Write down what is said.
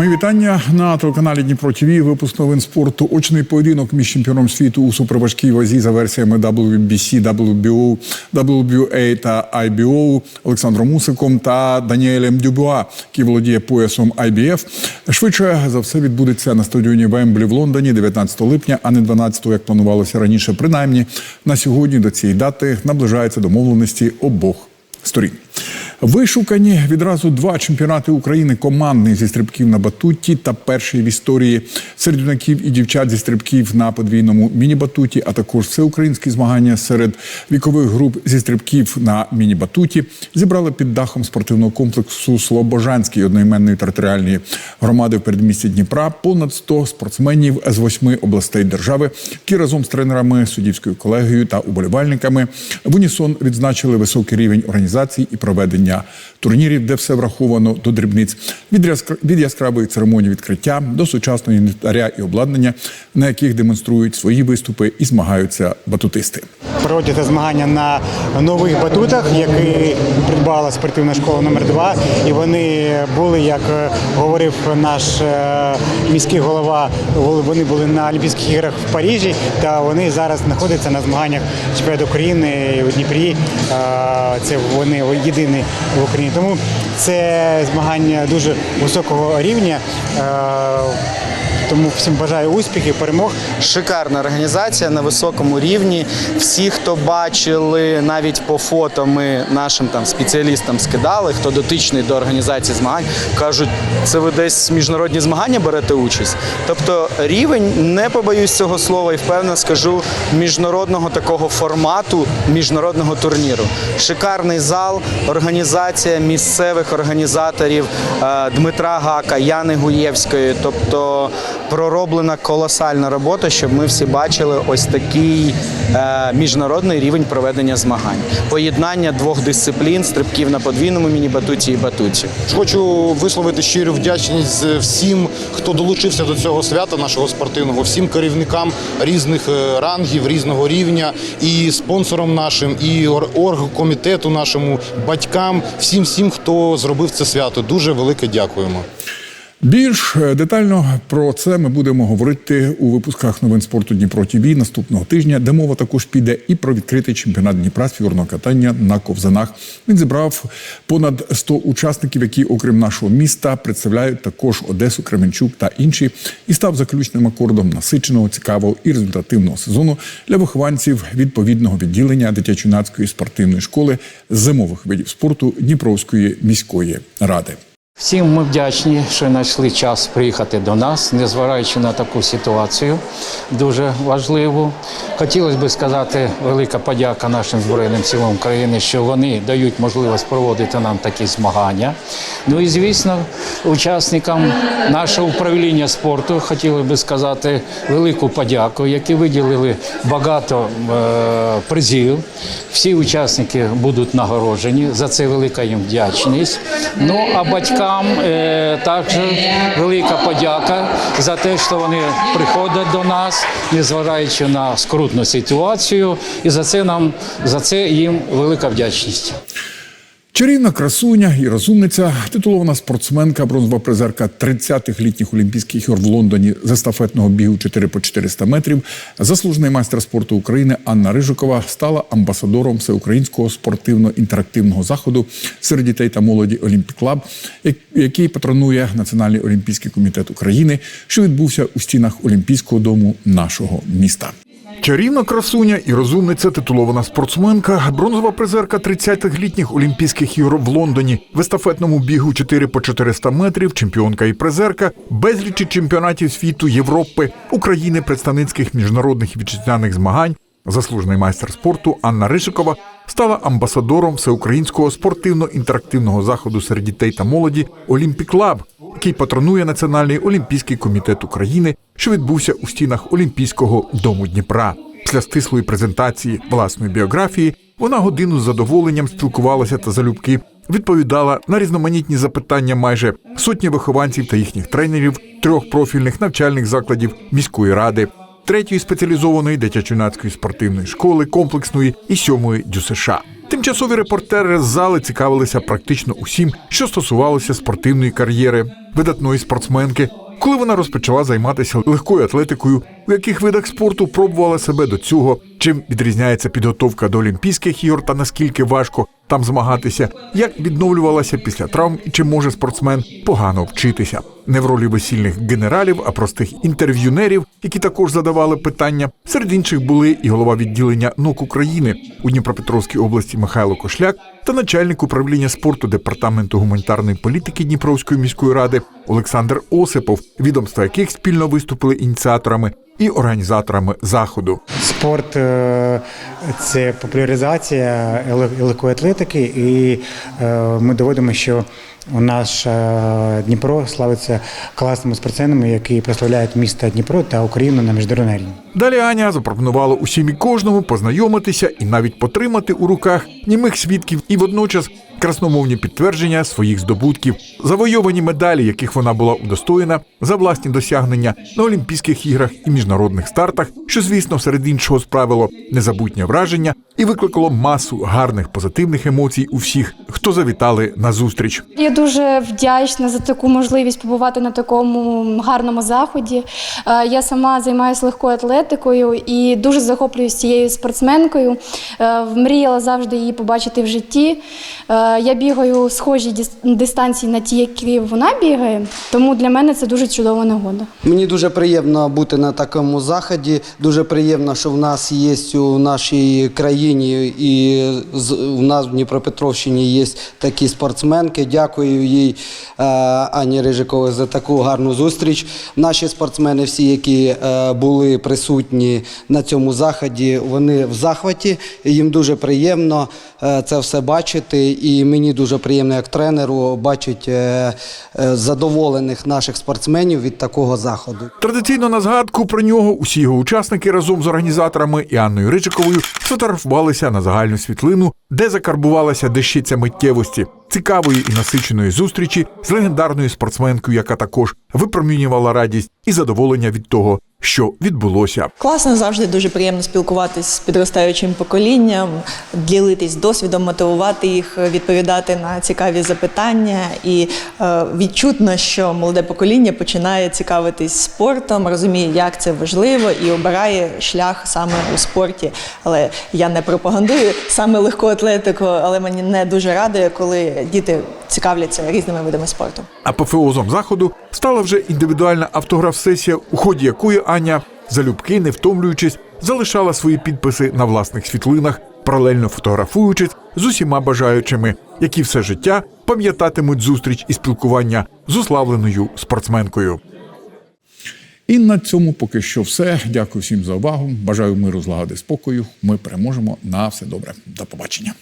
Мої вітання на телеканалі Дніпро ТВ. Випуск новин спорту. Очний поєдинок між чемпіоном світу у суперважкій вазі за версіями WBC, WBO, WBA та IBO Олександром Мусиком та Даніелем Дюбуа, який володіє поясом IBF. Швидше за все відбудеться на стадіоні Вемблі в Лондоні 19 липня, а не 12, як планувалося раніше. Принаймні на сьогодні до цієї дати наближаються домовленості обох сторін. Вишукані відразу два чемпіонати України командний зі стрибків на батуті та перший в історії серед юнаків і дівчат зі стрибків на подвійному міні-батуті, а також всеукраїнські змагання серед вікових груп зі стрибків на міні-батуті зібрали під дахом спортивного комплексу Слобожанської одноіменної територіальної громади в передмісті Дніпра понад 100 спортсменів з восьми областей держави, які разом з тренерами, суддівською колегією та уболівальниками в унісон відзначили високий рівень організації і проведення турнірів, де все враховано до дрібниць від яскра- від яскравої церемонії відкриття до сучасного інвентаря і обладнання, на яких демонструють свої виступи і змагаються батутисти. проводяться змагання на нових батутах, які придбала спортивна школа номер 2 І вони були, як е, говорив наш е, міський голова, вони були на Олімпійських іграх в Парижі, та вони зараз знаходяться на змаганнях чемпіонату України у Дніпрі. Е, Це вони єдині в Україні. Тому це змагання дуже високого рівня. Тому всім бажаю успіхів, перемог. Шикарна організація на високому рівні. Всі, хто бачили, навіть по фото ми нашим там спеціалістам скидали, хто дотичний до організації змагань, кажуть, це ви десь міжнародні змагання берете участь. Тобто рівень, не побоюсь цього слова, і впевнено скажу, міжнародного такого формату, міжнародного турніру. Шикарний зал, організація місцевих організаторів е, Дмитра Гака, Яни Гуєвської. Тобто пророблена колосальна робота, щоб ми всі бачили ось такий е, міжнародний рівень проведення змагань. Поєднання двох дисциплін стрибків на подвійному міні-батуті і батуті. Хочу висловити щиру вдячність всім, хто долучився до цього свята нашого спортивного, всім керівникам різних е, рангів, різного рівня, і спонсорам нашим, і ор- оргкомітету нашому, батькам, всім, всім, хто зробив це свято. Дуже велике дякуємо. Більш е, детально про це ми будемо говорити у випусках новин спорту Дніпро ТВ наступного тижня, де мова також піде і про відкритий чемпіонат Дніпра з фігурного катання на ковзанах. Він зібрав понад 100 учасників, які, окрім нашого міста, представляють також Одесу, Кременчук та інші, і став заключним акордом насиченого, цікавого і результативного сезону для вихованців відповідного відділення дитячо-юнацької спортивної школи зимових видів спорту Дніпровської міської ради. Всім ми вдячні, що знайшли час приїхати до нас, незважаючи на таку ситуацію, дуже важливу. Хотілося б сказати велика подяка нашим Збройним силам України, що вони дають можливість проводити нам такі змагання. Ну і звісно, учасникам нашого управління спорту хотіли би сказати велику подяку, які виділили багато е, призів. Всі учасники будуть нагороджені. За це велика їм вдячність. Ну а батькам е, також велика подяка за те, що вони приходять до нас, незважаючи на скрутну ситуацію. І за це нам за це їм велика вдячність. Чарівна красуня і розумниця, титулована спортсменка, бронзова призерка 30-х літніх Олімпійських ігор в Лондоні з естафетного бігу 4 по 400 метрів, заслужений майстер спорту України Анна Рижикова стала амбасадором всеукраїнського спортивно-інтерактивного заходу серед дітей та молоді Олімпік Клаб, який патронує Національний олімпійський комітет України, що відбувся у стінах Олімпійського дому нашого міста. Чарівна красуня і розумниця, титулована спортсменка, бронзова призерка 30-х літніх Олімпійських ігор в Лондоні, в естафетному бігу 4 по 400 метрів, чемпіонка і призерка, безлічі чемпіонатів світу, Європи, України, представницьких міжнародних і вітчизняних змагань. Заслужений майстер спорту Анна Ришикова стала амбасадором всеукраїнського спортивно-інтерактивного заходу серед дітей та молоді Олімпік Лаб, який патронує Національний олімпійський комітет України, що відбувся у стінах Олімпійського дому Дніпра. Після стислої презентації власної біографії вона годину з задоволенням спілкувалася та залюбки відповідала на різноманітні запитання майже сотні вихованців та їхніх тренерів трьох профільних навчальних закладів міської ради. Третьої спеціалізованої дитячо-юнацької спортивної школи, комплексної і сьомої ДЮСШ. Тимчасові репортери з зали цікавилися практично усім, що стосувалося спортивної кар'єри, видатної спортсменки. Коли вона розпочала займатися легкою атлетикою, у яких видах спорту пробувала себе до цього, чим відрізняється підготовка до Олімпійських ігор та наскільки важко там змагатися, як відновлювалася після травм і чи може спортсмен погано вчитися. Не в ролі весільних генералів, а простих інтерв'юнерів, які також задавали питання. Серед інших були і голова відділення НОК України у Дніпропетровській області Михайло Кошляк та начальник управління спорту департаменту гуманітарної політики Дніпровської міської ради Олександр Осипов, відомства яких спільно виступили ініціаторами і організаторами заходу. Спорт е, це популяризація легкої атлетики, і е, ми доводимо, що у наш е, Дніпро славиться класними спортсменами, які прославляють місто Дніпро та Україну на міжнародній арені. Далі Аня запропонувала усім і кожному познайомитися і навіть потримати у руках німих свідків і водночас красномовні підтвердження своїх здобутків, завойовані медалі, яких вона була удостоєна за власні досягнення на Олімпійських іграх і міжнародних стартах, що, звісно, серед іншого справило незабутнє враження і викликало масу гарних позитивних емоцій у всіх, хто завітали на зустріч. Я дуже вдячна за таку можливість побувати на такому гарному заході. Е, Я сама займаюся легкою атлетикою і дуже захоплююсь цією спортсменкою. Е, Мріяла завжди її побачити в житті. Е, Я бігаю схожі дис- дистанції на ті, які вона бігає, тому для мене це дуже чудова нагода. Мені дуже приємно бути на такому заході. Дуже приємно, що в нас є у нашій країні і у нас в Дніпропетровщині є такі спортсменки. Дякую їй е, Ані Рижиковій за таку гарну зустріч. Наші спортсмени, всі, які е, були присутні на цьому заході, вони в захваті. Їм дуже приємно це все бачити. І мені дуже приємно, як тренеру, бачити е, е, задоволених наших спортсменів від такого заходу. Традиційно на згадку про нього усі його учасники разом з організаторами і Анною Ричиковою сфотографувалися на загальну світлину, де закарбувалася дещиця миттєвості, цікавої і насиченої зустрічі з легендарною спортсменкою, яка також випромінювала радість і задоволення від того, що відбулося. Класно завжди дуже приємно спілкуватись з підростаючим поколінням, ділитись досвідом, мотивувати їх, відповідати на цікаві запитання. І е, відчутно, що молоде покоління починає цікавитись спортом, розуміє, як це важливо, і обирає шлях саме у спорті. Але я не пропагандую саме легку атлетику, але мені не дуже радує, коли діти цікавляться різними видами спорту. Апофеозом заходу стала вже індивідуальна автограф-сесія, у ході якої Аня, залюбки, не втомлюючись, залишала свої підписи на власних світлинах, паралельно фотографуючись з усіма бажаючими, які все життя пам'ятатимуть зустріч і спілкування з уславленою спортсменкою. І на цьому поки що все. Дякую всім за увагу. Бажаю миру, злагоди, спокою. Ми переможемо. На все добре. До побачення.